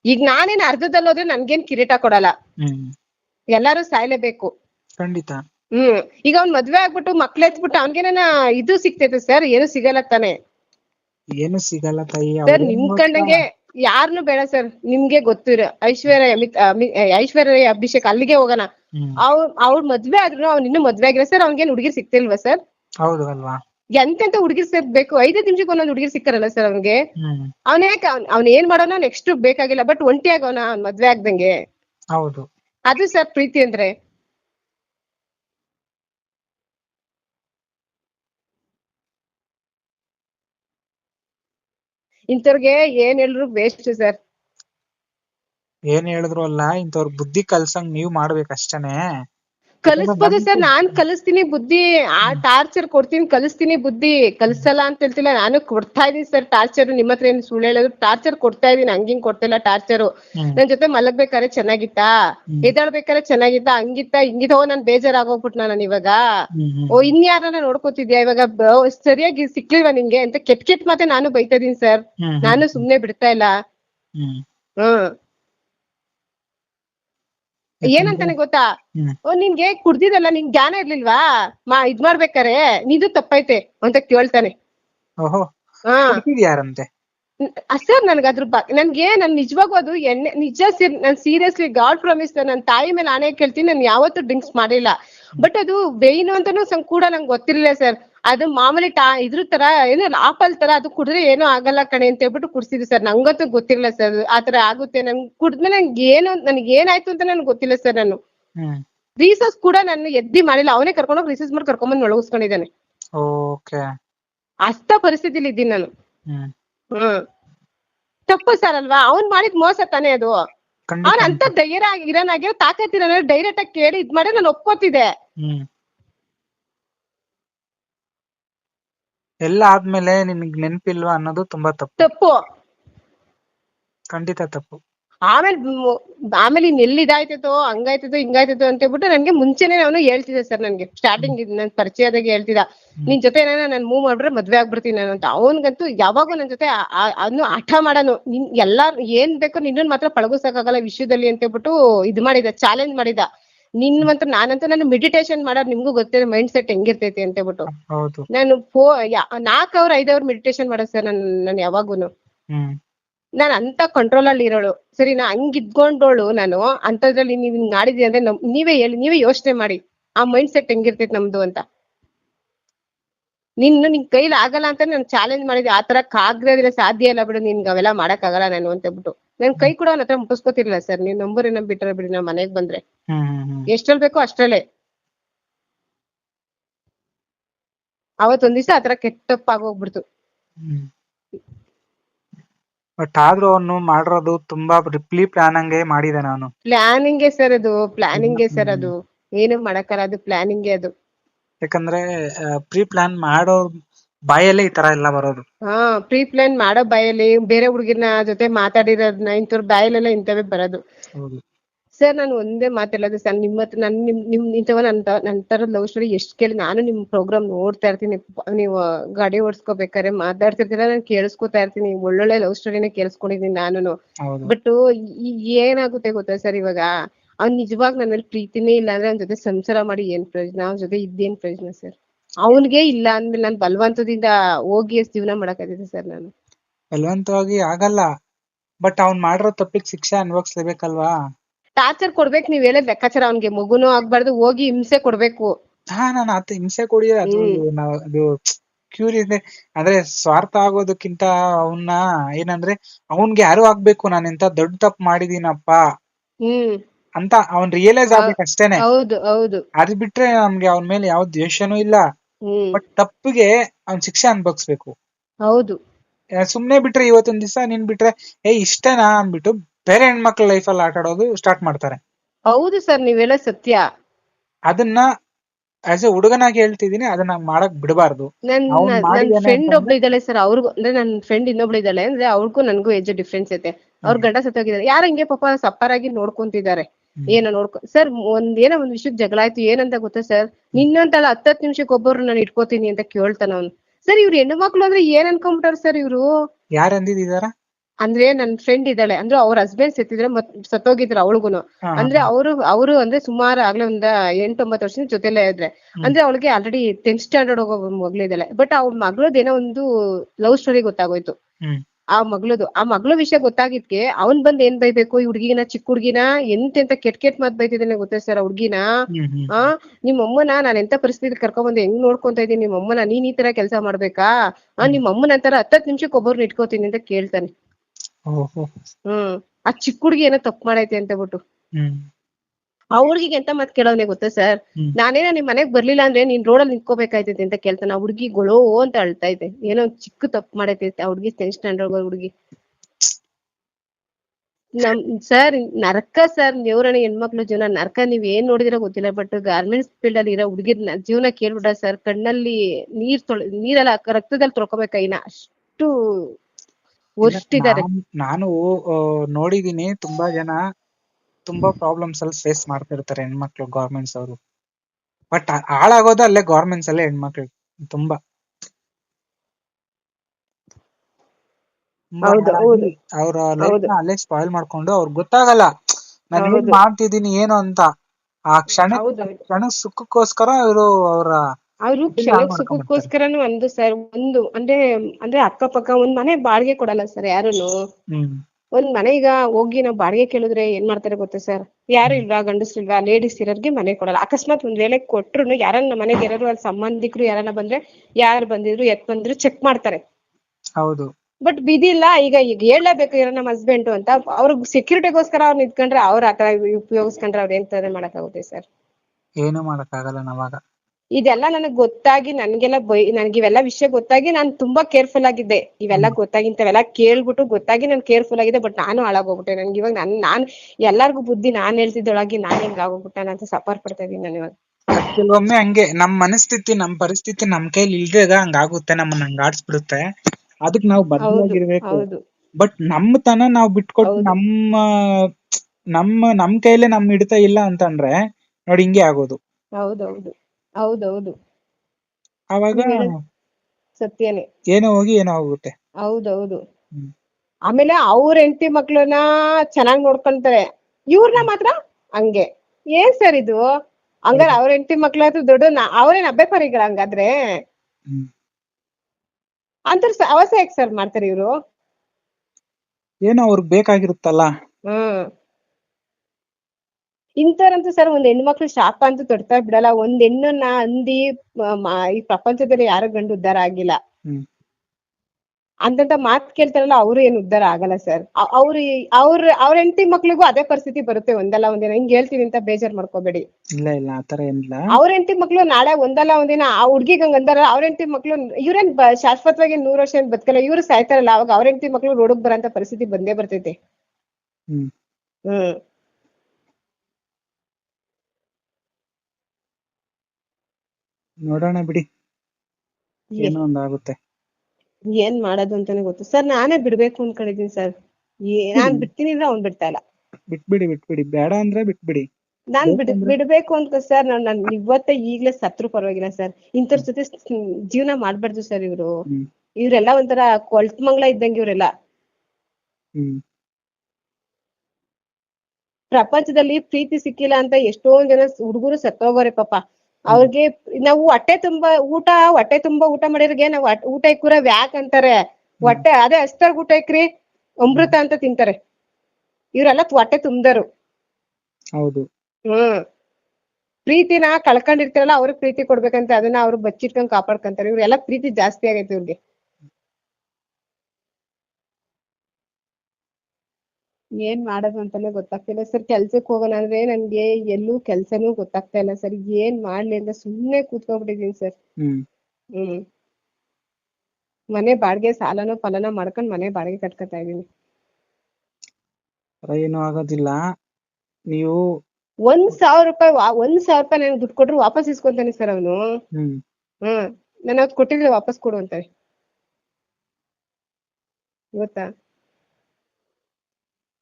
Speaker 1: ಈಗ ನಾನೇನ್ ಅರ್ಧದಲ್ಲಿ ಹೋದ್ರೆ ನನ್ಗೇನ್ ಕಿರೀಟ ಕೊಡಲ್ಲ. ಎಲ್ಲಾರು ಸಾಯ್ಲೇಬೇಕು.
Speaker 2: ಖಂಡಿತ.
Speaker 1: ಹ್ಮ್. ಈಗ ಅವ್ನ್ ಮದ್ವೆ ಆಗ್ಬಿಟ್ಟು ಮಕ್ಳೆತ್ಬಿಟ್ಟು ಅವನ್ಗೇನ ಇದು ಸಿಗ್ತೈತೆ ಸರ್? ಏನು ಸಿಗಲ್ಲ ತಾನೆ.
Speaker 2: ಏನು ಸಿಗಲ್ಲ ತಾಯಿ.
Speaker 1: ಸರ್ ನಿಮ್? ಕಂಡಂಗೆ ಯಾರ್ನು ಬೇಡ ಸರ್. ನಿಮ್ಗೆ ಗೊತ್ತಿರ ಐಶ್ವರ್ಯ ಐಶ್ವರ್ಯ ಅಭಿಷೇಕ್ ಅಲ್ಲಿಗೆ ಹೋಗೋಣ.
Speaker 2: ಅವ್
Speaker 1: ಅವ್ರ ಅವ್ರ ಮದ್ವೆ ಆದ್ರೂ ಅವ್ನ ಇನ್ನು ಮದ್ವೆ ಆಗಿಲ್ಲ ಸರ್. ಅವ್ನಿಗೇನ್ ಹುಡುಗಿ ಸಿಕ್ತಿಲ್ವಾ ಸರ್?
Speaker 2: ಹೌದು ಅಲ್ವಾ?
Speaker 1: ಎಂತೆಂತ ಹುಡುಗಿರ್ ಬೇಕು? ಐದೇ ನಿಮಿಷಕ್ಕೆ ಒಂದೊಂದು ಹುಡುಗಿರ್ ಸಿಕ್ಕಾರಲ್ಲ ಸರ್ ಅವ್ನಿಗೆ? ಅವ್ನ ಯಾಕೆ ಅವ್ನ್ ಏನ್ ಮಾಡೋಣ ನೆಕ್ಸ್ಟ್ ಬೇಕಾಗಿಲ್ಲ ಬಟ್ ಒಂಟಿ ಆಗೋಣ ಅವ್ನ್ ಮದ್ವೆ ಆಗ್ದಂಗೆ?
Speaker 2: ಹೌದು.
Speaker 1: ಅದು ಸರ್ ಪ್ರೀತಿ ಅಂದ್ರೆ? ಇಂಥವ್ರಿಗೆ ಏನ್ ಹೇಳಿದ್ರು ವೇಸ್ಟ್ ಸರ್
Speaker 2: ಏನ್ ಹೇಳಿದ್ರು ಅಲ್ಲ ಇಂಥವ್ರ ಬುದ್ಧಿ ಕಲ್ಸಂಗ್ ನೀವ್ ಮಾಡ್ಬೇಕು ಅಷ್ಟೇನೆ
Speaker 1: ಕಲಿಸ್ಬೋದು ಸರ್. ನಾನ್ ಕಲಿಸ್ತೀನಿ ಬುದ್ಧಿ ಆ ಟಾರ್ಚರ್ ಕೊಡ್ತೀನಿ ಕಲಿಸ್ತೀನಿ ಬುದ್ಧಿ. ಕಲಿಸಲ್ಲ ಅಂತ ಹೇಳ್ತಿಲ್ಲ. ನಾನು ಕೊಡ್ತಾ ಇದೀನಿ ಸರ್ ಟಾರ್ಚರ್ ನಿಮ್ಮ ಹತ್ರ ಏನು ಸುಳ್ಳು ಹೇಳೋದು? ಟಾರ್ಚರ್ ಕೊಡ್ತಾ ಇದೀನಿ. ಹಂಗಿಂಗ್ ಕೊಡ್ತಿಲ್ಲ ಟಾರ್ಚರ್ ನನ್ ಜೊತೆ ಮಲಗ್ಬೇಕಾದ್ರೆ ಚೆನ್ನಾಗಿತ್ತಾ? ಎದ್ದಾಡ್ಬೇಕಾದ್ರೆ ಚೆನ್ನಾಗಿತ್ತ? ಹಂಗಿತ್ತ? ಹಿಂಗಿತ್ತ? ಓ ನಾನ್ ಬೇಜಾರಾಗೋಗ್ಬಿಟ್ ನಾನು ಇವಾಗ? ಓ ಇನ್ಯಾರನ್ನ ನೋಡ್ಕೋತಿದ್ಯಾ ಇವಾಗ? ಸರಿಯಾಗಿ ಸಿಕ್ಲಿಲ್ವಾ ನಿಂಗೆ? ಅಂತ ಕೆಟ್ ಕೆಟ್ ಮತ್ತೆ ನಾನು ಬೈತಾ ಇದೀನಿ ಸರ್. ನಾನು ಸುಮ್ನೆ ಬಿಡ್ತಾ ಇಲ್ಲ.
Speaker 2: ಹ್ಮ್.
Speaker 1: ಏನಂತಾನೆ ಗೊತ್ತಾ? ಓ ನಿನ್ಗೆ ಕುಡ್ದಿದಲ್ಲ ನಿನ್ ಜ್ಞಾನ ಇರ್ಲಿಲ್ವಾ? ಮಾ ಇದ್ ಮಾಡ್ಬೇಕಾರೆ? ನಿಂದು ತಪ್ಪೈತೆ ಅಂತ ಕೇಳ್ತಾನೆ.
Speaker 2: ಓಹೋ ಯಾರಂತೆ?
Speaker 1: ಸರ್ ನನ್ಗೆ ಅದ್ರ ಬ ನನ್ಗೆ ನನ್ ನಿಜವಾಗೂ ಅದು ಎಣ್ಣೆ ನಿಜ ಸೀರ್ ನನ್ ಸೀರಿಯಸ್ಲಿ ಗಾಡ್ ಪ್ರಾಮಿಸ್ ನನ್ ತಾಯಿ ಮೇಲೆ ಆಣೆ ಕೇಳ್ತೀನಿ ನಾನು ಯಾವತ್ತೂ ಡ್ರಿಂಕ್ಸ್ ಮಾಡಿಲ್ಲ. ಬಟ್ ಅದು ಬೇಯಿನು ಅಂತಾನು ಸಂ ಕೂಡ ನಂಗೆ ಗೊತ್ತಿರ್ಲಿಲ್ಲ ಸರ್. ಅದು ಮಾಮೂಲಿ ಟಾ ಇದ್ರ ತರ ಏನು ಆಪಲ್ ತರ ಅದು ಕುಡಿದ್ರೆ ಏನೂ ಆಗಲ್ಲ ಕಣೆ ಅಂತ ಹೇಳ್ಬಿಟ್ಟು ಕುಡ್ಸಿದ್ವಿ ಸರ್. ನಂಗಂತೂ ಗೊತ್ತಿಲ್ಲ ಸರ್. ಆತರ ಆಗುತ್ತೆ. ನನ್ ಕುಡಿದ್ಮೇಲೆ ನಂಗೆ ಏನು ನನ್ಗೆ ಏನಾಯ್ತು ಅಂತ ನನ್ಗೆ ಗೊತ್ತಿಲ್ಲ ಸರ್ ನಾನು. ರೀಸಸ್ ಕೂಡ ನಾನು ಎದ್ದಿ ಮಾಡಿಲ್ಲ. ಅವನೇ ಕರ್ಕೊಂಡೋಗಿ ರಿಸರ್ಚ್ ಮಾಡಿ ಕರ್ಕೊಂಡ್ಬಂದು ಒಳಗಿಸ್ಕೊಂಡಿದ್ದಾನೆ.
Speaker 2: ಓಕೆ.
Speaker 1: ಅಷ್ಟ ಪರಿಸ್ಥಿತಿಲಿ ಇದ್ದೀನಿ ನಾನು.
Speaker 2: ಹ್ಮ್.
Speaker 1: ತಪ್ಪು ಸರ್ ಅಲ್ವಾ? ಅವ್ನ್ ಮಾಡಿದ್ ಮೋಸ ತಾನೇ ಅದು. ಅವ್ನ ಅಂತ ಧೈರ್ಯ ಇರೋನಾಗಿರೋ ತಾಕತ್ ಇರೋನ ಡೈರೆಕ್ಟ್ ಆಗಿ ಕೇಳಿ ಇದ್ ಮಾಡಿ ನಾನು ಒಪ್ಕೋತಿದ್ದೆ.
Speaker 2: ಎಲ್ಲ ಆದ್ಮೇಲೆ ನಿನಗ್ ನೆನ್ಪಿಲ್ವಾ ಅನ್ನೋದು ತುಂಬಾ ತಪ್ಪು.
Speaker 1: ತಪ್ಪು.
Speaker 2: ಖಂಡಿತ ತಪ್ಪು.
Speaker 1: ಆಮೇಲೆ ಆಮೇಲೆ ಇನ್ ಎಲ್ಲಿ ಇದಾಯ್ತದೋ ಹಂಗಾಯ್ತದೋ ಹಿಂಗಾಯ್ತದೋ ಅಂತ ಹೇಳ್ಬಿಟ್ಟು ನನ್ಗೆ ಮುಂಚೆನೆ ಅವನು ಹೇಳ್ತಿದ್ದೆ ಸರ್ ನನ್ಗೆ. ಸ್ಟಾರ್ಟಿಂಗ್ ನನ್ ಪರಿಚಯ ಹೇಳ್ತಿದ ಹೇಳ್ತಿದ್ದ. ನಿನ್ ಜೊತೆ ಏನಾರ ನಾನ್ ಮೂವ್ ಮಾಡ್ರೆ ಮದ್ವೆ ಆಗ್ಬಿಡ್ತೀನಿ ನಾನು ಅಂತ. ಅವನ್ಗಂತೂ ಯಾವಾಗೂ ನನ್ ಜೊತೆ ಅದನ್ನು ಹಠ ಮಾಡೋನು. ನಿನ್ ಎಲ್ಲಾರು ಏನ್ ಬೇಕೋ ನಿನ್ನನ್ ಮಾತ್ರ ಪಳಗಿಸಕ್ಕಾಗಲ್ಲ ವಿಷಯದಲ್ಲಿ ಅಂತ ಹೇಳ್ಬಿಟ್ಟು ಇದ್ ಮಾಡಿದ ಚಾಲೆಂಜ್ ಮಾಡಿದ ನಿನ್ ಮಾತ್ರ ನಾನಂತೂ ನಾನು ಮೆಡಿಟೇಷನ್ ಮಾಡೋದು ನಿಮ್ಗೂ ಗೊತ್ತಿದೆ ಮೈಂಡ್ ಸೆಟ್ ಹೆಂಗಿರ್ತೈತಿ ಅಂತ ಹೇಳ್ಬಿಟ್ಟು
Speaker 2: ಹೌದು.
Speaker 1: ನಾನು ಫೋ ನಾಲ್ಕ್ ಅವ್ರ ಐದ್ ಅವ್ರ ಮೆಡಿಟೇಷನ್ ಮಾಡೋದು ಸರ್ ನನ್ ನಾನು ಯಾವಾಗೂನು
Speaker 2: ನಾನು
Speaker 1: ನಾನ್ ಅಂತ ಕಂಟ್ರೋಲ್ ಅಲ್ಲಿ ಇರೋಳು. ಸರಿ ನಾ ಹಂಗ್ ಇದ್ಕೊಂಡೋಳು ನಾನು ಅಂತದ್ರಲ್ಲಿ ನೀವ್ ಹಿಂಗ್ ಮಾಡಿದ್ರಿ ಅಂದ್ರೆ ನಮ್- ನೀವೇ ಹೇಳಿ ನೀವೇ ಯೋಚನೆ ಮಾಡಿ. ಆ ಮೈಂಡ್ ಸೆಟ್ ಹೆಂಗಿರ್ತೈತಿ ನಮ್ದು ಅಂತ. ನಿನ್ನ ನಿನ್ ಕೈಲಿ ಆಗಲ್ಲ ಅಂತ ನಾನು ಚಾಲೆಂಜ್ ಮಾಡಿದ್ದೆ ಆ ತರ ಕಾಗ್ರದಿಲ್ಲ ಸಾಧ್ಯ ಇಲ್ಲ ಬಿಡು ನಿನ್ಗೆ ಅವೆಲ್ಲ ಮಾಡಕ್ ಆಗಲ್ಲ ನಾನು ಅಂತ ಹೇಳ್ಬಿಟ್ಟು ನನ್ ಕೈ ಕೂಡ ಅವನ ಹತ್ರ ಮುಟ್ಟಿಸ್ಕೊತಿರ್ಲಿಲ್ಲ ಸರ್. ನೀವ್ ನಂಬರ್ ಏನೋ ಬಿಟ್ಟರೆ ಬಿಡಿ ನಾ ಮನೆಗ್ ಬಂದ್ರೆ. ಎಷ್ಟ್ರಲ್ಲಿ ಬೇಕೋ ಅಷ್ಟ್ರಲ್ಲೇ. ಅವತ್ತೊಂದ್ ದಿವಸ ಆತರ ಕೆಟ್ಟಪ್ಪ
Speaker 2: ಆಗೋಗ್ಬಿಡ್ತು ಬಟ್ ಆದ್ರೂ ಅವನು ಮಾಡಿರೋದು ತುಂಬಾ ರಿಪ್ಲಿ ಪ್ಲಾನ್ ಮಾಡಿದೆ ನಾನು.
Speaker 1: ಪ್ಲಾನಿಂಗೇ ಸರ್ ಅದು ಪ್ಲಾನಿಂಗೇ ಸರ್ ಅದು. ಏನು ಮಾಡಕ್ಕಲ್ಲ ಅದು ಪ್ಲಾನಿಂಗೇ ಅದು.
Speaker 2: ಯಾಕಂದ್ರೆ ಪ್ರೀ ಪ್ಲಾನ್ ಮಾಡೋ ಬಾಯಲ್ಲೇ ಈ ತರ ಎಲ್ಲ ಬರೋದು.
Speaker 1: ಹಾ ಪ್ರೀ ಪ್ಲಾನ್ ಮಾಡೋ ಬಾಯಲ್ಲಿ ಬೇರೆ ಹುಡುಗಿನ ಜೊತೆ ಮಾತಾಡಿರೋದ್ನ ಇಂಥವ್ರ ಬಾಯಲ್ಲೆಲ್ಲ ಇಂಥವೇ ಬರೋದು.
Speaker 2: ಹೌದು.
Speaker 1: ಸರ್ ನಾನು ಒಂದೇ ಮಾತಾಡೋದು ಸರ್ ನಿಮ್ಮ ಹತ್ರ ನನ್ ನಿಮ್ ನಿಮ್ ಇಂಥವ ನನ್ ತ- ನನ್ ಲವ್ ಸ್ಟೋರಿ ಎಷ್ಟ್ ಕೇಳಿ ನಾನು ನಿಮ್ ಪ್ರೋಗ್ರಾಮ್ ನೋಡ್ತಾ ಇರ್ತೀನಿ. ನೀವು ಗಾಡಿ ಓಡಿಸ್ಕೋಬೇಕಾದ್ರೆ ಮಾತಾಡ್ತಿರ್ತೀರ ನಾನು ಕೇಳಿಸ್ಕೊತಾ ಇರ್ತೀನಿ. ಒಳ್ಳೊಳ್ಳೆ ಲವ್ ಸ್ಟೋರಿನೇ ಕೇಳಿಸ್ಕೊಂಡಿದೀನಿ ನಾನು ಬಟ್ ಏನಾಗುತ್ತೆ ಗೊತ್ತಾ ಸರ್ ಇವಾಗ? ಅವ್ನ್ ನಿಜವಾಗ್ ನನ್ ಮೇಲೆ ಪ್ರೀತಿನೇ ಇಲ್ಲ ಅಂದ್ರೆ ಅವ್ನ ಜೊತೆ ಸಂಸಾರ ಮಾಡಿ ಏನ್ ಪ್ರಯೋಜನ? ಅವ್ನ ಜೊತೆ ಇದ್ದೇನ್ ಪ್ರಯೋಜನ ಸರ್? ಅವನ್ಗೆ ಇಲ್ಲ ಅಂದ್ಮೇಲೆ ನಾನ್ ಬಲವಂತದಿಂದ ಹೋಗಿ ಎಷ್ಟ್ ಜೀವನ ಮಾಡಕ್ಕಾಗಿದೆ ಸರ್ ನಾನು?
Speaker 2: ಬಲವಂತವಾಗಿ ಆಗಲ್ಲ. ಬಟ್ ಅವ್ನ್ ಮಾಡಿರೋ ತಪ್ಪಿಗೆ ಶಿಕ್ಷೆ ಅನ್ಭವಿಸ್ಲೇಬೇಕಲ್ವಾ
Speaker 1: ಟಾರ್ಚರ್ ಕೊಡ್ಬೇಕು ನೀವ್ ಹೇಳೇ ಲೆಕ್ಕಾಚಾರ ಅವ್ನ್ಗೆ. ಮಗುನು ಆಗ್ಬಾರ್ದು ಹೋಗಿ ಹಿಂಸೆ ಕೊಡ್ಬೇಕು.
Speaker 2: ಹಾ ನಾನು ಆತ ಹಿಂಸೆ ಕೊಡಿ ಅದು ನಾವ್ ಅದು ಕ್ಯೂರಿಯಸ್ ಅಂದ್ರೆ ಸ್ವಾರ್ಥ ಆಗೋದಕ್ಕಿಂತ ಅವನ್ನ ಏನಂದ್ರೆ ಅವನ್ಗೆ ಯಾರು ಆಗ್ಬೇಕು. ನಾನು ಎಂತ ದೊಡ್ಡ ತಪ್ಪು ಮಾಡಿದೀನಪ್ಪ.
Speaker 1: ಹ್ಮ್.
Speaker 2: ಅಂತ ಅವ್ನ್ ರಿಯಲೈಸ್ ಆಗ್ಬೇಕು ಅಷ್ಟೇನೆ.
Speaker 1: ಹೌದು ಹೌದು.
Speaker 2: ಅದ್ ಬಿಟ್ರೆ ನಮ್ಗೆ ಅವನ್ ಮೇಲೆ ಯಾವ ದ್ವೇಷನೂ ಇಲ್ಲ. ಬಟ್ ತಪ್ಪಿಗೆ ಅವ್ನ್ ಶಿಕ್ಷೆ ಅನ್ಭವಿಸ್ಬೇಕು.
Speaker 1: ಹೌದು.
Speaker 2: ಸುಮ್ನೆ ಬಿಟ್ರೆ ಇವತ್ತೊಂದ್ ದಿವಸ ನೀನ್ ಬಿಟ್ರೆ ಏ ಇಷ್ಟನಾ ಅಂದ್ಬಿಟ್ಟು ಬೇರೆ ಹೆಣ್ಮಕ್ಳ ಲೈಫ್ ಅಲ್ಲಿ ಆಟ ಆಡೋದು ಸ್ಟಾರ್ಟ್ ಮಾಡ್ತಾರೆ.
Speaker 1: ಹೌದು ಸರ್ ನೀವೆಲ್ಲ ಸತ್ಯ.
Speaker 2: ಅದನ್ನ ಆಸ್ ಎ ಹುಡುಗನಾಗಿ ಹೇಳ್ತಿದೀನಿ ಅದನ್ನ ಮಾಡಕ್ ಬಿಡಬಾರ್ದು.
Speaker 1: ನನ್
Speaker 2: ಅವ್ನ್
Speaker 1: ನನ್
Speaker 2: ಮಾಡಿದಾನೆ
Speaker 1: ಫ್ರೆಂಡ್ ಒಬ್ಳು ಇದ್ದಾಳೆ ಸರ್ ಅವ್ರಿಗೂ ಅಂದ್ರೆ ನನ್ ಫ್ರೆಂಡ್ ಇನ್ನೊಬ್ಳು ಇದ್ದಾಳೆ ಅಂದ್ರೆ ಅವ್ರಿಗೂ ನನ್ಗೂ ಏಜ್ ಡಿಫ್ರೆನ್ಸ್ ಐತೆ. ಅವ್ರ ಗಂಡ ಸತ್ತೋಗಿದ್ದಾರೆ ಯಾರ ಹಿಂಗೆ ಪಾಪ ಸಪ್ಪರ್ ಆಗಿ ನೋಡ್ಕೊಂತಿದ್ದಾರೆ? ಏನೋ ನೋಡ್ಕೊ ಸರ್ ಒಂದ್ ಏನೋ ಒಂದ್ ವಿಷಯಕ್ ಜಗಳ ಆಯ್ತು ಏನಂತ ಗೊತ್ತಾ ಸರ್? ನಿನ್ನಂತಲ್ಲ ಹತ್ತತ್ ನಿಮಿಷಕ್ಕೆ ಒಬ್ಬರು ನಾನು ಇಟ್ಕೋತೀನಿ ಅಂತ ಕೇಳ್ತಾನ ಅವ್ನು. ಸರ್ ಇವ್ರು ಹೆಣ್ಣು ಮಕ್ಳು ಅಂದ್ರೆ ಏನ್ ಅನ್ಕೊಂಬಿಟ್ಟಾರ ಸರ್ ಇವ್ರು?
Speaker 2: ಯಾರು ಅಂದಿದಾರ
Speaker 1: ಅಂದ್ರೆ ನನ್ ಫ್ರೆಂಡ್ ಇದ್ದಾಳೆ. ಅಂದ್ರೆ ಅವ್ರ ಹಸ್ಬೆಂಡ್ ಸತ್ತಿದ್ರೆ ಮತ್ ಸತ್ತೋಗಿದ್ರು ಅವಳಗುನು. ಅಂದ್ರೆ ಅವರು ಅವರು ಅಂದ್ರೆ ಸುಮಾರು ಆಗ್ಲೇ ಒಂದ್ ಎಂಟೊಂಬತ್ತು ವರ್ಷದ ಜೊತೆಲೇ ಇದ್ರೆ. ಅಂದ್ರೆ ಅವಳಿಗೆ ಆಲ್ರೆಡಿ ಟೆಂತ್ ಸ್ಟ್ಯಾಂಡರ್ಡ್ ಹೋಗೋ ಮಗಳಿದ್ದಾಳೆ ಬಟ್ ಅವ್ಳ ಮಗಳದೇನೋ ಒಂದು ಲವ್ ಸ್ಟೋರಿ ಗೊತ್ತಾಗೋಯ್ತು. ಆ ಮಗಳದು ಆ ಮಗಳ ವಿಷಯ ಗೊತ್ತಾಗಿದ್ಕೆ ಅವ್ನ್ ಬಂದ್ ಏನ್ ಬೈಬೇಕು? ಈ ಹುಡ್ಗಿನ ಚಿಕ್ಕ ಹುಡ್ಗಿನ ಎಂತೆಂತ ಕೆಟ್ ಕೆಟ್ ಮಾತ್ ಬೈತಿದ್ದಾನೆ ಗೊತ್ತಾ ಸರ್ ಆ ಹುಡ್ಗಿನ? ಆ ನಿಮ್ ಅಮ್ಮನ ನಾನ್ ಎಂತ ಪರಿಸ್ಥಿತಿ ಕರ್ಕೊಂಡ್ ಬಂದು ಹೆಂಗ್ ನೋಡ್ಕೊಂತ ಇದೀನಿ ನಿಮ್ ಅಮ್ಮನ ನೀನ್ ಈ ತರ ಕೆಲಸ ಮಾಡ್ಬೇಕಾ? ಆ ನಿಮ್ ಅಮ್ಮನ ಅಂತಾರ ಹತ್ತತ್ ನಿಮಿಷಕ್ಕೆ ಒಬ್ಬರನ್ನ ಇಟ್ಕೋತೀನಿ ಅಂತ ಕೇಳ್ತಾನೆ. ಹ್ಮ್. ಆ ಚಿಕ್ಕ ಹುಡ್ಗಿ ಏನೋ ತಪ್ಪು ಮಾಡೈತೆ ಅಂತ ಬಿಟ್ಟು. ಆ ಹುಡ್ಗಿಗೆ ಎಂತ ಮತ್ ಕೇಳೋನೆ ಗೊತ್ತಾ ಸರ್? ನಾನೇನ ನಿಮ್ ಮನೆಗ್ ಬರ್ಲಿಲ್ಲ ಅಂದ್ರೆ ನೀನ್ ರೋಡಲ್ಲಿ ನಿಂತ್ಕೋಬೇಕಾಯ್ತೈತೆ ಅಂತ ಕೇಳ್ತಾನೆ ಆ ಹುಡ್ಗಿ ಗೊಳೋ ಅಂತ ಅಳ್ತಾ ಇದೆ ಏನೋ ಚಿಕ್ಕ ತಪ್ಪು ಮಾಡೈತೆ ಆ ಹುಡ್ಗಿ ಟೆನ್ ಸ್ಟ್ಯಾಂಡರ್ಡ್ ಹುಡ್ಗಿ. ನಮ್ ಸರ್ ನರಕ ಸರ್ ದೇವ್ರಣ ಹೆಣ್ಮಕ್ಳು ಜೀವನ ನರಕ ನೀವ್ ಏನ್ ನೋಡಿದಿರ ಗೊತ್ತಿಲ್ಲ ಬಟ್ ಗಾರ್ಮೆಂಟ್ಸ್ ಫೀಲ್ಡ್ ಅಲ್ಲಿ ಇರೋ ಹುಡುಗಿರ್ ಜೀವನ ಕೇಳ್ಬಿಡ ಸರ್ ಕಣ್ಣಲ್ಲಿ ನೀರ್ ತೊಳೆ ನೀರೆಲ್ಲ ರಕ್ತದಲ್ಲಿ ತೊಳ್ಕೊಬೇಕ ಇನ್ನ? ಅಷ್ಟು ವರ್ಷ ಇದಾರೆ.
Speaker 2: ನಾನು ನೋಡಿದೀನಿ ತುಂಬಾ ಜನ. ತುಂಬಾ ಪ್ರಾಬ್ಲಮ್ಸ್ ಅಲ್ಲಿ ಫೇಸ್ ಮಾಡ್ತಿರ್ತಾರೆ ಹೆಣ್ಮಕ್ಳು ಗೌರ್ಮೆಂಟ್ಸ್ ಅವರು. ಬಟ್ ಹಾಳಾಗೋದು ಅಲ್ಲೇ ಗೌರ್ಮೆಂಟ್ಸ್ ಅಲ್ಲೇ ಹೆಣ್ಮಕ್ಳು ತುಂಬಾ. ಅವ್ರ ಅಲ್ಲೇ ಸ್ಪಾಯ್ಲ್ ಮಾಡ್ಕೊಂಡು ಅವ್ರಿಗೆ ಗೊತ್ತಾಗಲ್ಲ ನಾನು ಏನ್. ಮಾಡ್ತಿದೀನಿ ಏನು ಅಂತ. ಆ ಕ್ಷಣ ಕ್ಷಣ ಸುಖಕ್ಕೋಸ್ಕರ ಇವರು ಅವರ
Speaker 1: ಅವರು
Speaker 2: ಮಾಡ್ಕೊಂಡ್
Speaker 1: ಸುಖಕ್ಕೋಸ್ಕರನು ಒಂದು ಸರ್ ಒಂದು ಅಂದ್ರೆ ಅಂದ್ರೆ ಅಕ್ಕಪಕ್ಕ ಒಂದ್ ಮನೆ ಬಾಡಿಗೆ ಕೊಡಲ್ಲ ಸರ್ ಯಾರುನು.
Speaker 2: ಹ್ಮ್.
Speaker 1: ಒಂದ್ ಮನೆ ಈಗ ಹೋಗಿ ನಾವು ಬಾಡಿಗೆ ಕೇಳಿದ್ರೆ ಏನ್ ಮಾಡ್ತಾರೆ ಗೊತ್ತಾ ಸರ್? ಯಾರು ಇಲ್ವಾ ಗಂಡಸ್ರಿಲ್ವಾ ಲೇಡೀಸ್ ಇರೋರ್ಗೆ ಮನೆ ಕೊಡಲ್ಲ. ಅಕಸ್ಮಾತ್ ಒಂದ್ ವೇಳೆ ಕೊಟ್ರು ಯಾರನ್ನ ಮನೆಗೆ ಯಾರು ಅಲ್ಲಿ ಸಂಬಂಧಿಕರು ಯಾರನ್ನ ಬಂದ್ರೆ ಯಾರು ಬಂದಿದ್ರು ಎತ್ ಬಂದ್ರು ಚೆಕ್ ಮಾಡ್ತಾರೆ.
Speaker 2: ಹೌದು.
Speaker 1: ಬಟ್ ವಿಧಿ ಇಲ್ಲ ಈಗ ಈಗ ಹೇಳಲೇಬೇಕು ಇರೋ ನಮ್ಮ ಹಸ್ಬೆಂಡ್ ಅಂತ. ಅವ್ರಿಗೆ ಸೆಕ್ಯೂರಿಟಿಗೋಸ್ಕರ ಅವ್ರು ನಿಂತ್ಕೊಂಡ್ರೆ ಅವ್ರ ಆತರ ಉಪಯೋಗಿಸ್ಕೊಂಡ್ರೆ ಅವ್ರ ಏನ್ ತರ ಮಾಡಕ್ಕಾಗುತ್ತೆ ಸರ್?
Speaker 2: ಏನು ಮಾಡಕ್ಕಾಗಲ್ಲ ನಾವಾಗ.
Speaker 1: ಇದೆಲ್ಲ ನನಗ್ ಗೊತ್ತಾಗಿ ನನ್ಗೆಲ್ಲ ಬೈ ನನ್ಗೆ ಇವೆಲ್ಲ ವಿಷಯ ಗೊತ್ತಾಗಿ ನಾನ್ ತುಂಬಾ ಕೇರ್ಫುಲ್ ಆಗಿದ್ದೆ. ಇವೆಲ್ಲ ಗೊತ್ತಾಗಿ ಇಂಥವೆಲ್ಲ ಕೇಳ್ಬಿಟ್ಟು ಗೊತ್ತಾಗಿ ನಾನು ಕೇರ್ಫುಲ್ ಆಗಿದ್ದೆ ಬಟ್ ನಾನು ಹಾಳಾಗೋಗ್ಬಿಟ್ಟೆ. ನನ್ಗೆ ಇವಾಗ ನನ್ ನಾನ್ ಎಲ್ಲಾರ್ಗು ಬುದ್ಧಿ ನಾನ್ ಹೇಳ್ತಿದ್ದೊಳಗೆ ನಾನ್ ಹೆಂಗ್ ಆಗೋಗ್ಬಿಟ್ಟೆ ಅಂತ ಸಫರ್ ಪಡ್ತಾ ಇದೀನಿ ನಾನು ಇವಾಗ.
Speaker 2: ಕೆಲವೊಮ್ಮೆ ಹಂಗೆ ನಮ್ ಮನಸ್ಥಿತಿ ನಮ್ ಪರಿಸ್ಥಿತಿ ನಮ್ ಕೈಲಿ ಇಲ್ದಾಗ ಹಂಗಾಗುತ್ತೆ ನಮ್ಮನ್ನ ಹಂಗ ಆಡ್ಸ್ಬಿಡುತ್ತೆ. ಅದಕ್ ನಾವು ಬದಲಾಗಿರ್ಬೇಕು. ಬಟ್ ನಮ್ಮ ತನ ನಾವ್ ಬಿಟ್ಕೊಟ್ಟು. ನಮ್ಮ ನಮ್ಮ ನಮ್ ಕೈಲೇ ನಮ್ ಹಿಡಿತ ಇಲ್ಲ ಅಂತಂದ್ರೆ ನೋಡಿ ಹಿಂಗೆ ಆಗೋದು.
Speaker 1: ಹೌದೌದು ಹೌದೌದು.
Speaker 2: ಅವಾಗ
Speaker 1: ನೀವ್ ಹೇಳೋದ್ ಸತ್ಯನೇ.
Speaker 2: ಏನೋ ಹೋಗಿ ಏನೋ ಆಗುತ್ತೆ.
Speaker 1: ಹೌದೌದು.
Speaker 2: ಹ್ಮ್.
Speaker 1: ಆಮೇಲೆ ಅವ್ರ ಹೆಂಡತಿ ಮಕ್ಳನ್ನ ಚೆನ್ನಾಗ್ ನೋಡ್ಕೊಂತಾರೆ. ಇವ್ರನ್ನ ಮಾತ್ರ ಹಂಗೆ. ಏನ್ ಸರ್ ಇದು? ಹಂಗಾರೆ ಅವ್ರ ಹೆಂಡತಿ ಮಕ್ಳ ಹತ್ರ ದೊಡ್ಡ ಅವ್ರೇನ್ ಹಬ್ಬೆ ಪರಿಗಳ ಹಂಗಾದ್ರೆ
Speaker 2: ಅಂತರ್
Speaker 1: ಅಂತ ಅವಸ ಯಾಕೆ ಸರ್ ಮಾಡ್ತಾರೆ ಇವ್ರು?
Speaker 2: ಏನೋ ಅವ್ರಿಗೆ ಬೇಕಾಗಿರುತ್ತಲ್ಲ.
Speaker 1: ಹ್ಮ್. ಇಂಥವ್ರಂತೂ ಸರ್ ಒಂದ್ ಹೆಣ್ಮಕ್ಳು ಶಾಪ ಅಂತೂ ತೊಡ್ತಾ ಬಿಡಲ್ಲ. ಒಂದ್ ಹೆಣ್ಣನ್ನ ಅಂದಿ ಈ ಪ್ರಪಂಚದಲ್ಲಿ ಯಾರು ಗಂಡು ಉದ್ಧಾರ ಆಗಿಲ್ಲ. ಅಂತಂತ ಮಾತ್ ಕೇಳ್ತಾರಲ್ಲ ಅವ್ರು ಏನ್ ಉದ್ಧಾರ ಆಗಲ್ಲ ಸರ್. ಅವ್ರು ಅವ್ರ ಅವ್ರ ಹೆಂಡತಿ ಮಕ್ಳಿಗೂ ಅದೇ ಪರಿಸ್ಥಿತಿ ಬರುತ್ತೆ. ಒಂದಲ್ಲ ಒಂದಿನ. ಹಿಂಗ್ ಹೇಳ್ತೀನಿ ಅಂತ ಬೇಜಾರ್ ಮಾಡ್ಕೋಬೇಡಿ.
Speaker 2: ಇಲ್ಲ ಇಲ್ಲ ಆತರ ಏನಿಲ್ಲ.
Speaker 1: ಅವ್ರ ಹೆಂಡತಿ ಮಕ್ಳು ನಾಳೆ ಒಂದಲ್ಲ ಒಂದಿನ ಆ ಹುಡ್ಗಿ ಹಂಗ್ ಅಂದಾರ ಅವ್ರ ಹೆಂಡತಿ ಮಕ್ಳು ಇವ್ರೇನ್ ಶಾಶ್ವತವಾಗಿ ನೂರ್ ವರ್ಷ ಏನ್ ಬದುಕಲ್ಲ ಇವ್ರು ಸಾಯ್ತಾರಲ್ಲ ಅವಾಗ ಅವ್ರ ಹೆಂಡತಿ ಮಕ್ಳು ರೋಡಕ್ ಬರಂತ ಪರಿಸ್ಥಿತಿ ಬಂದೇ ಬರ್ತೈತೆ.
Speaker 2: ಹ್ಮ್. ನೋಡೋಣ ಬಿಡಿ. ಏನೋ ಒಂದ್ ಆಗುತ್ತೆ.
Speaker 1: ಏನ್ ಮಾಡೋದು ಅಂತಾನೆ ಗೊತ್ತು. ಸರ್ ನಾನೇ ಬಿಡ್ಬೇಕು ಅನ್ಕೊಂಡಿದೀನಿ ಸರ್. ನಾನ್ ಬಿಡ್ತೀನಿ ಅಂದ್ರೆ ಅವ್ನ್ ಬಿಡ್ತಾ ಇಲ್ಲ.
Speaker 2: ಬಿಟ್ಬಿಡಿ ಬಿಟ್ಬಿಡಿ. ಬೇಡ ಅಂದ್ರೆ ಬಿಟ್ಬಿಡಿ.
Speaker 1: ನಾನ್ ಬಿಡ್ ಬಿಡ್ಬೇಕು ಅಂತ ಸರ್ ನಾನ್ ನಾನ್ ಇವತ್ತೇ ಈಗ್ಲೇ ಸತ್ರು ಪರವಾಗಿಲ್ಲ ಸರ್. ಇಂಥವ್ರ ಜೊತೆ ಜೀವನ ಮಾಡ್ಬಾರ್ದು ಸರ್ ಇವ್ರು. ಇವ್ರೆಲ್ಲ ಒಂಥರ ಕೊಳ್ತ ಮಂಗ್ಳ ಇದ್ದಂಗೆ ಇವ್ರೆಲ್ಲ. ಪ್ರಪಂಚದಲ್ಲಿ ಪ್ರೀತಿ ಸಿಕ್ಕಿಲ್ಲ ಅಂತ ಎಷ್ಟೊಂದ್ ಜನ ಹುಡುಗರು ಸತ್ತೋಗೋರೆ ಪಾಪ. ಅವ್ರಿಗೆ ನಾವು ಹೊಟ್ಟೆ ತುಂಬಾ ಊಟ ಹೊಟ್ಟೆ ತುಂಬಾ ಊಟ ಮಾಡಿರ್ಗೆ ನಾವು ಊಟ ಇಕ್ಕೂರ ವ್ಯಾಕ್ ಅಂತಾರೆ. ಹೊಟ್ಟೆ ಅದೇ ಅಷ್ಟರ್ ಊಟ ಇಕ್ರಿ ಅಮೃತ ಅಂತ ತಿಂತಾರೆ. ಇವ್ರೆಲ್ಲ ಹೊಟ್ಟೆ ತುಂಬ್ದರು.
Speaker 2: ಹೌದು.
Speaker 1: ಹ್ಮ್. ಪ್ರೀತಿನ ಕಳ್ಕೊಂಡಿರ್ತಾರಲ್ಲ ಅವ್ರಿಗೆ ಪ್ರೀತಿ ಕೊಡ್ಬೇಕಂತ ಅದನ್ನ ಅವ್ರು ಬಚ್ಚಿಟ್ಕೊಂಡ್ ಕಾಪಾಡ್ಕೊಂತಾರೆ. ಇವ್ರೆಲ್ಲ ಪ್ರೀತಿ ಜಾಸ್ತಿ ಆಗೈತೆ ಇವ್ರಿಗೆ. ಏನ್ ಮಾಡೋದು ಅಂತಾನೆ ಗೊತ್ತಾಗ್ತಿಲ್ಲ. ಸರ್ ಕೆಲ್ಸಕ್ಕೆ ಹೋಗೋಣ ಅಂದ್ರೆ ನನ್ಗೆ ಎಲ್ಲೂ ಕೆಲ್ಸನೂ ಗೊತ್ತಾಗ್ತಾ ಇಲ್ಲ ಸರ್. ಏನ್ ಮಾಡ್ಲಿ ಅಂತ ಸುಮ್ನೆ ಕೂತ್ಕೊಂಡ್ಬಿಟ್ಟಿದೀನಿ ಸರ್.
Speaker 2: ಹ್ಮ್.
Speaker 1: ಮನೆ ಬಾಡಿಗೆ ಸಾಲನೋ ಫಲನ ಮಾಡ್ಕೊಂಡ್ ಮನೆ ಬಾಡಿಗೆ ಕಟ್ಕೊತಾ ಇದೀನಿ
Speaker 2: ಏನು ಆಗೋದಿಲ್ಲ. ನೀವು
Speaker 1: ಒಂದ್ ಸಾವಿರ ರೂಪಾಯಿ ವಾ- ಒಂದ್ ಸಾವಿರ ರೂಪಾಯಿ ನನಗೆ ದುಡ್ಡು ಕೊಟ್ರು ವಾಪಸ್ ಇಸ್ಕೊಂತಾನೆ ಸರ್ ಅವನು.
Speaker 2: ಹ್ಮ್.
Speaker 1: ಹ್ಮ್. ನಾನು ಅವತ್ತು ಕೊಟ್ಟಿದ್ರೆ ವಾಪಸ್ ಕೊಡು ಅಂತಾರೆ. ಗೊತ್ತಾ?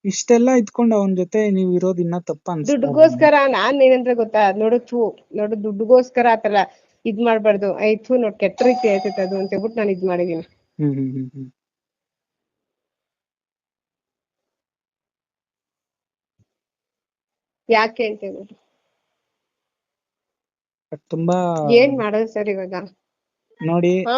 Speaker 2: ಇಷ್ಟೆಲ್ಲ ಇದ್ಕೊಂಡು ಅವನ ಜೊತೆ ನೀವ್ ಇರೋದ್ ಇನ್ನ ತಪ್ಪ.
Speaker 1: ದುಡ್ಡುಗೋಸ್ಕರ ನಾನ್ ಏನಂದ್ರೆ ಗೊತ್ತಾ? ನೋಡು ಥೂ ನೋಡು ದುಡ್ಡುಗೋಸ್ಕರ ಆತರ ಇದ್ ಮಾಡ್ಬಾರ್ದು. ಆಯ್ತು ನೋಡ್ ಕೆಟ್ಟ ರೀತಿ ಆಯ್ತೈತೆ ಅದು ಅಂತ ಹೇಳ್ಬಿಟ್ಟು ನಾನು ಇದ್ ಮಾಡಿದೀನಿ.
Speaker 2: ಹ್ಮ್ ಹ್ಮ್ ಹ್ಮ್ ಹ್ಮ್.
Speaker 1: ಯಾಕೆ ಅಂತ ಹೇಳ್ಬಿಟ್ಟು
Speaker 2: ಬಟ್ ತುಂಬಾ
Speaker 1: ಏನ್ ಮಾಡೋದು ಸರ್ ಇವಾಗ?
Speaker 2: ನೋಡಿ
Speaker 1: ಹಾ.